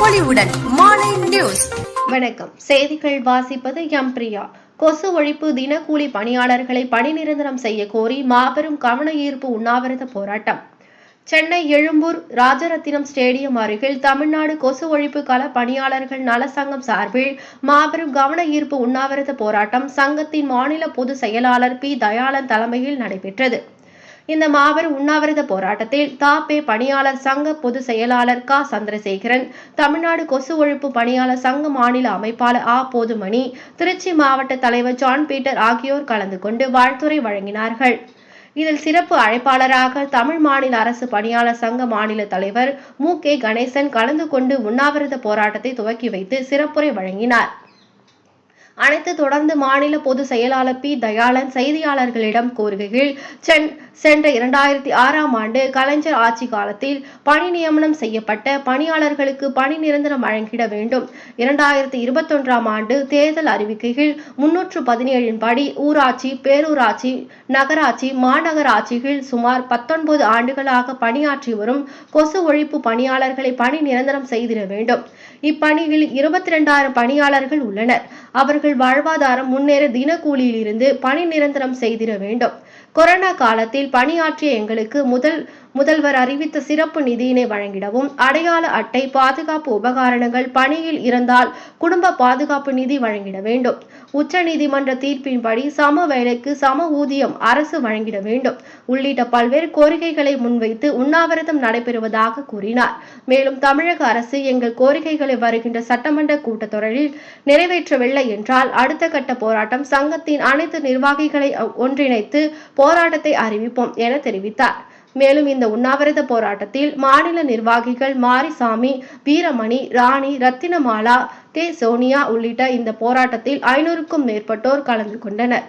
பொலிவுடன் நியூஸ். வணக்கம். செய்திகள் வாசிப்பது எம் பிரியா. கொசு ஒழிப்பு தினக்கூலி பணியாளர்களை பணி நிரந்தரம் செய்ய கோரி மாபெரும் கவன ஈர்ப்பு உண்ணாவிரத போராட்டம். சென்னை எழும்பூர் ராஜரத்தினம் ஸ்டேடியம் அருகில் தமிழ்நாடு கொசு ஒழிப்பு கள பணியாளர்கள் நல சங்கம் சார்பில் மாபெரும் கவன ஈர்ப்பு உண்ணாவிரத போராட்டம் சங்கத்தின் மாநில பொதுச் செயலாளர் பி. தயாளன் தலைமையில் நடைபெற்றது. இந்த மாபெரும் உண்ணாவிரத போராட்டத்தில் தாப்பே பணியாளர் சங்க பொதுச் செயலாளர் க. சந்திரசேகரன் தமிழ்நாடு கொசு ஒழிப்பு பணியாளர் சங்க மாநில அமைப்பாளர் ஆ. போதுமணி திருச்சி மாவட்ட தலைவர் ஜான் பீட்டர் ஆகியோர் கலந்து கொண்டு வாழ்த்துரை வழங்கினார்கள். இதில் சிறப்பு அழைப்பாளராக தமிழ் மாநில அரசு பணியாளர் சங்க மாநில தலைவர் மு. கே. கணேசன் கலந்து கொண்டு உண்ணாவிரத போராட்டத்தை துவக்கி வைத்து சிறப்புரை வழங்கினார். அனைத்து தொடர்ந்து மாநில பொது செயலாளர் பி. தயாளன் செய்தியாளர்களிடம் கூறுகையில் சென்ற இரண்டாயிரத்தி ஆறாம் ஆண்டு கலைஞர் ஆட்சி காலத்தில் பணி நியமனம் செய்யப்பட்ட பணியாளர்களுக்கு பணி நிரந்தரம் வழங்கிட வேண்டும். இரண்டாயிரத்தி இருபத்தொன்றாம் ஆண்டு தேர்தல் அறிவிக்கையில் முன்னூற்று பதினேழின் படி ஊராட்சி பேரூராட்சி நகராட்சி மாநகராட்சிகள் சுமார் பத்தொன்பது ஆண்டுகளாக பணியாற்றி வரும் கொசு ஒழிப்பு பணியாளர்களை பணி நிரந்தரம் செய்திட வேண்டும். இப்பணியில் இருபத்தி ரெண்டாயிரம் பணியாளர்கள் உள்ளனர். அவர்கள் வாழ்வாதாரம் முன்னேற தினக்கூலியிலிருந்து பணி நிரந்தரம் செய்திட வேண்டும். கொரோனா காலத்தில் பணியாற்றிய எங்களுக்கு முதல் முதல்வர் அறிவித்த சிறப்பு நிதியினை வழங்கிடவும் அடையாள அட்டை பாதுகாப்பு உபகரணங்கள் பணியில் இருந்தால் குடும்ப பாதுகாப்பு நிதி வழங்கிட வேண்டும். உச்ச நீதிமன்ற தீர்ப்பின்படி சம வேலைக்கு சம ஊதியம் அரசு வழங்கிட வேண்டும். உள்ளிட்ட பல்வேறு கோரிக்கைகளை முன்வைத்து உண்ணாவிரதம் நடைபெறுவதாக கூறினார். மேலும் தமிழக அரசு எங்கள் கோரிக்கைகளை வருகின்ற சட்டமன்ற கூட்டத்தொடரில் நிறைவேற்றவில்லை என்றால் அடுத்த கட்ட போராட்டம் சங்கத்தின் அனைத்து நிர்வாகிகளை ஒன்றிணைத்து போராட்டத்தை அறிவிப்போம் என தெரிவித்தார். மேலும் இந்த உண்ணாவிரத போராட்டத்தில் மாநில நிர்வாகிகள் மாரிசாமி வீரமணி ராணி ரத்தினமாலா கே சோனியா உள்ளிட்ட இந்த போராட்டத்தில் ஐநூறுக்கும் மேற்பட்டோர் கலந்து கொண்டனர்.